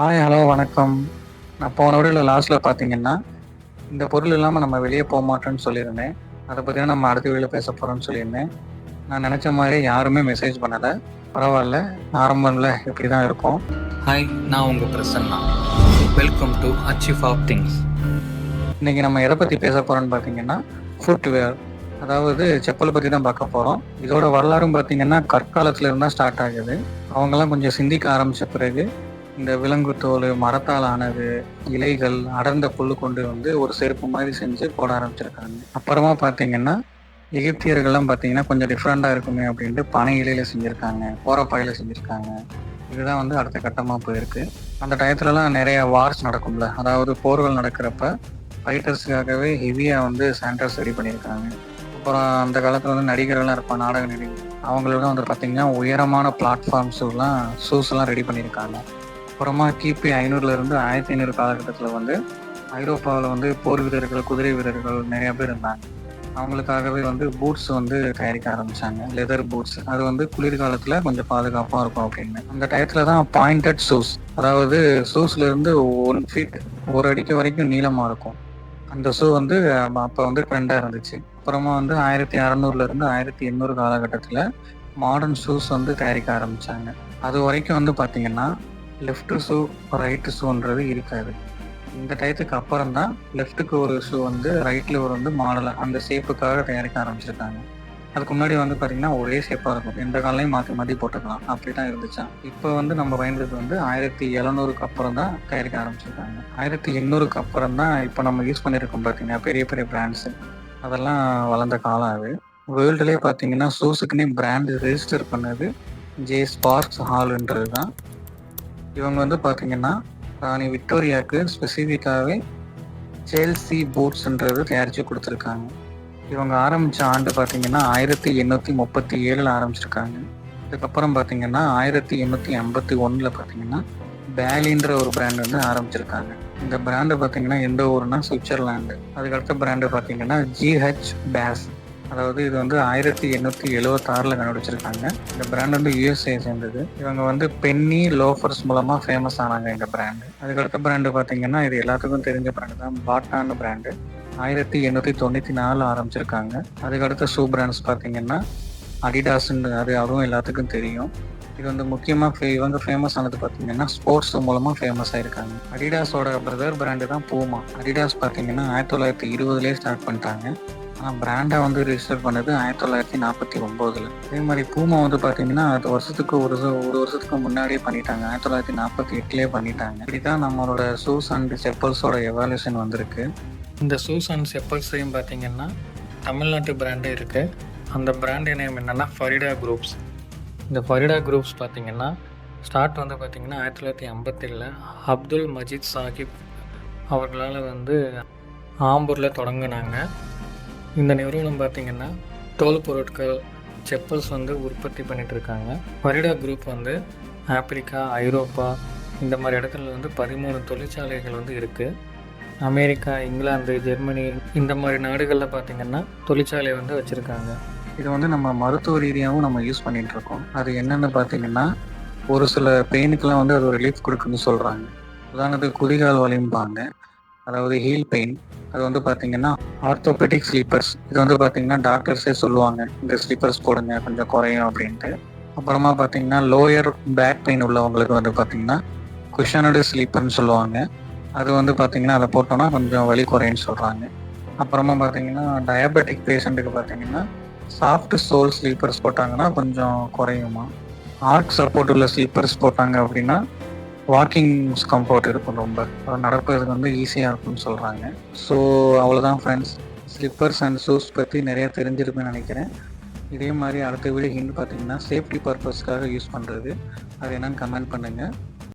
Hi hello வணக்கம். நான் போன வீடியோவில் லாஸ்ட்டில் பார்த்தீங்கன்னா இந்த பொருள் இல்லாமல் நம்ம வெளியே போக மாட்டோம்னு சொல்லியிருந்தேன். அதை பற்றி நம்ம அடுத்த வீடியோவில் பேச போகிறோம்னு சொல்லியிருந்தேன். நான் நினச்ச மாதிரி யாருமே மெசேஜ் பண்ணலை. பரவாயில்ல ஆரம்பம்ல இப்படி தான் இருக்கும். ஹாய் நான் உங்கள் Prasanna. Welcome to achieve of things இன்றைக்கி நம்ம எதை பற்றி பேச போகிறோம்னு பார்த்தீங்கன்னா ஃபுட்வேர் அதாவது செப்பலை பற்றி தான் பார்க்க போகிறோம் இதோட வரலாறும் பார்த்தீங்கன்னா கற்காலத்துல இருந்து தான் ஸ்டார்ட் ஆகுது. அவங்கெல்லாம் கொஞ்சம் சிந்திக்க ஆரம்பித்த பிறகு இந்த விலங்கு தோல் மரத்தால் ஆனது இலைகள் அடர்ந்த புல்லு கொண்டு வந்து ஒரு செருப்பு மாதிரி செஞ்சு போட ஆரம்பிச்சிருக்காங்க. அப்புறமா பார்த்தீங்கன்னா எகிப்தியர்கள்லாம் பார்த்தீங்கன்னா கொஞ்சம் டிஃப்ரெண்ட்டாக இருக்குமே அப்படின்ட்டு பனை இலையில செஞ்சுருக்காங்க ஓரப்பாயில செஞ்சுருக்காங்க. இதுதான் வந்து அடுத்த கட்டமாக போயிருக்கு. அந்த டயத்துலலாம் நிறைய வார்ஸ் நடக்கும்ல. அதாவது போர்கள் நடக்கிறப்ப ஃபைட்டர்ஸுக்காகவே ஹெவியாக வந்து சாண்டர்ஸ் ரெடி பண்ணியிருக்காங்க. அப்புறம் அந்த காலத்தில் வந்து நடிகர்கள்லாம் இருப்பாங்க நாடக நடிகர் அவங்களோட வந்து பார்த்தீங்கன்னா உயரமான பிளாட்ஃபார்ம்ஸ்லாம் ஷூஸ்லாம் ரெடி பண்ணியிருக்காங்க. அப்புறமா கிபி ஐநூறுலேருந்து ஆயிரத்தி ஐநூறு காலகட்டத்தில் வந்து ஐரோப்பாவில் வந்து போர் வீரர்கள் குதிரை வீரர்கள் நிறைய பேர் இருந்தாங்க. அவங்களுக்காகவே வந்து பூட்ஸ் வந்து தயாரிக்க ஆரம்பிச்சாங்க. லெதர் பூட்ஸ் அது வந்து குளிர்காலத்தில் கொஞ்சம் பாதுகாப்பாக இருக்கும் அப்படின்னு. அந்த டயத்தில் தான் பாயிண்டட் ஷூஸ் அதாவது ஷூஸ்ல இருந்து ஒன் ஃபீட் ஒரு அடிக்கு வரைக்கும் நீளமாக இருக்கும். அந்த ஷூ வந்து அப்போ வந்து ட்ரெண்டாக இருந்துச்சு. அப்புறமா வந்து ஆயிரத்தி அறநூறுல இருந்து ஆயிரத்தி எண்ணூறு காலகட்டத்தில் மாடர்ன் ஷூஸ் வந்து தயாரிக்க ஆரம்பிச்சாங்க. அது வரைக்கும் வந்து பார்த்திங்கன்னா லெஃப்ட் ஷூ ரைட்டு ஷூன்றது இருக்காது. இந்த டயத்துக்கு அப்புறம் தான் லெஃப்ட்டுக்கு ஒரு ஷூ வந்து ரைட்டில் ஒரு வந்து மாடலாக அந்த ஷேப்புக்காக தயாரிக்க ஆரம்பிச்சிருக்காங்க. அதுக்கு முன்னாடி வந்து பார்த்தீங்கன்னா ஒரே ஷேப்பாக இருக்கும். எந்த காலையும் மாற்றி மாற்றி போட்டுக்கலாம். அப்படி தான் இருந்துச்சா. இப்போ வந்து நம்ம பயன்படுறது வந்து ஆயிரத்தி எழுநூறுக்கு அப்புறம் தான் தயாரிக்க ஆரம்பிச்சிருக்காங்க. ஆயிரத்தி எண்ணூறுக்கு அப்புறம் தான் இப்போ நம்ம யூஸ் பண்ணியிருக்கோம் பார்த்தீங்கன்னா பெரிய பெரிய பிராண்ட்ஸு அதெல்லாம் வளர்ந்த காலம் அது. வேர்ல்டுலேயே பார்த்தீங்கன்னா ஷூஸுக்குன்னே பிராண்ட் ரெஜிஸ்டர் பண்ணது ஜே ஸ்பார்க்ஸ் ஹால்ன்றது தான். இவங்க வந்து பார்த்தீங்கன்னா ராணி விக்டோரியாவுக்கு ஸ்பெசிஃபிக்காகவே சேல்சி போட்ஸ்ன்றது தயாரித்து கொடுத்துருக்காங்க. இவங்க ஆரம்பித்த ஆண்டு பார்த்தீங்கன்னா ஆயிரத்தி எண்ணூற்றி முப்பத்தி ஏழில் ஆரம்பிச்சிருக்காங்க. அதுக்கப்புறம் பார்த்தீங்கன்னா ஆயிரத்தி எண்ணூற்றி ஐம்பத்தி ஒன்றில் பார்த்தீங்கன்னா பேலின்ற ஒரு பிராண்ட் வந்து ஆரம்பிச்சிருக்காங்க. இந்த பிராண்டு பார்த்தீங்கன்னா எந்த ஊருனா சுவிட்சர்லாண்டு அதுக்கடுத்த பிராண்டு பார்த்தீங்கன்னா ஜிஹெச் பேஸ் அதாவது இது வந்து ஆயிரத்தி எண்ணூற்றி எழுபத்தாறில் கண்டுபிடிச்சிருக்காங்க. இந்த பிராண்ட் வந்து யூஎஸ்ஏ சேர்ந்தது. இவங்க வந்து பென்னி லோஃபர்ஸ் மூலமாக ஃபேமஸ் ஆனாங்க இந்த பிராண்டு அதுக்கடுத்த பிராண்டு பார்த்தீங்கன்னா இது எல்லாத்துக்கும் தெரிஞ்ச பிராண்டு தான் பாட்டான பிராண்டு ஆயிரத்தி எண்ணூற்றி தொண்ணூற்றி நாலு ஆரம்பிச்சிருக்காங்க. அதுக்கடுத்த ஷூ பிராண்ட்ஸ் பார்த்தீங்கன்னா அடிடாஸ்ன்னு அது அதுவும் எல்லாத்துக்கும் தெரியும். இது வந்து முக்கியமாக இவங்க ஃபேமஸ் ஆனது பார்த்தீங்கன்னா ஸ்போர்ட்ஸ் மூலமாக ஃபேமஸ் ஆயிருக்காங்க. அடிடாஸோட பிரதர் பிராண்டு தான் பூமா அடிடாஸ் பார்த்தீங்கன்னா ஆயிரத்தி தொள்ளாயிரத்தி இருபதுலேயே ஸ்டார்ட் பண்ணிட்டாங்க. ஆனால் பிராண்டாக வந்து ரிஜிஸ்டர் பண்ணது ஆயிரத்தி தொள்ளாயிரத்தி நாற்பத்தி ஒம்போதில். அதே மாதிரி பூமா வந்து பார்த்தீங்கன்னா அது வருஷத்துக்கு ஒரு ஒரு வருஷத்துக்கு முன்னாடியே பண்ணிட்டாங்க. ஆயிரத்தி தொள்ளாயிரத்தி நாற்பத்தி எட்டுலேயே பண்ணிட்டாங்க. இப்படி தான் நம்மளோட ஷூஸ் அண்ட் செப்பல்ஸோட எவாலுவேஷன் வந்திருக்கு. இந்த ஷூஸ் அண்ட் செப்பல்ஸையும் பார்த்தீங்கன்னா தமிழ்நாட்டு பிராண்டே இருக்குது அந்த பிராண்டு நேம் என்னென்னா ஃபரிடா குரூப்ஸ் இந்த ஃபரிடா குரூப்ஸ் பார்த்தீங்கன்னா ஸ்டார்ட் வந்து பார்த்தீங்கன்னா ஆயிரத்தி தொள்ளாயிரத்தி ஐம்பத்தேழில் அப்துல் மஜீத் சாஹிப் அவர்களால் வந்து ஆம்பூரில் தொடங்கினாங்க. இந்த நிறுவனம் பார்த்தீங்கன்னா தோல் பொருட்கள் செப்பல்ஸ் வந்து உற்பத்தி பண்ணிட்டு இருக்காங்க ஃபரிடா குரூப் வந்து ஆப்பிரிக்கா ஐரோப்பா இந்த மாதிரி இடத்துல வந்து பதிமூணு தொழிற்சாலைகள் வந்து இருக்குது அமெரிக்கா இங்கிலாந்து ஜெர்மனி இந்த மாதிரி நாடுகளில் பார்த்தீங்கன்னா தொழிற்சாலை வந்து வச்சுருக்காங்க. இது வந்து நம்ம மருத்துவ ரீதியாகவும் நம்ம யூஸ் பண்ணிகிட்ருக்கோம் அது என்னென்னு பார்த்தீங்கன்னா ஒரு சில பெயினுக்கெல்லாம் வந்து அது ஒரு ரிலீஃப் கொடுக்குன்னு சொல்கிறாங்க உதாரணத்துக்கு குதிகால் வலிம்பாங்க. அதாவது ஹீல் பெயின் அது வந்து பார்த்தீங்கன்னா ஆர்த்தோபெடிக் ஸ்லீப்பர்ஸ் இது வந்து பார்த்தீங்கன்னா டாக்டர்ஸே சொல்லுவாங்க இந்த ஸ்லீப்பர்ஸ் போடுங்க கொஞ்சம் குறையும் அப்படின்ட்டு. அப்புறமா பார்த்தீங்கன்னா லோயர் பேக் பெயின் உள்ளவங்களுக்கு வந்து பார்த்தீங்கன்னா குஷனடு ஸ்லீப்பர்னு சொல்லுவாங்க. அது வந்து பார்த்தீங்கன்னா அதை போட்டோம்னா கொஞ்சம் வலி குறையுன்னு சொல்கிறாங்க அப்புறமா பார்த்தீங்கன்னா டயபெட்டிக் பேஷண்ட்டுக்கு பார்த்தீங்கன்னா சாஃப்ட் சோல் ஸ்லீப்பர்ஸ் போட்டாங்கன்னா கொஞ்சம் குறையுமா? ஆர்க் சப்போர்ட் உள்ள ஸ்லீப்பர்ஸ் போட்டாங்க அப்படின்னா வாக்கிங் கம்ஃபர்ட் இருக்கும் ரொம்ப. நடப்பதுக்கு வந்து ஈஸியாக இருக்கும்னு சொல்கிறாங்க ஸோ அவ்வளோதான் ஃப்ரெண்ட்ஸ் ஸ்லிப்பர்ஸ் அண்ட் ஷூஸ் பற்றி நிறைய தெரிஞ்சிருக்குன்னு நினைக்கிறேன். இதே மாதிரி அடுத்த வீடியோ ஹிண்ட் பார்த்தீங்கன்னா சேஃப்டி பர்பஸ்க்காக யூஸ் பண்ணுறது அது என்னன்னு கமெண்ட் பண்ணுங்கள்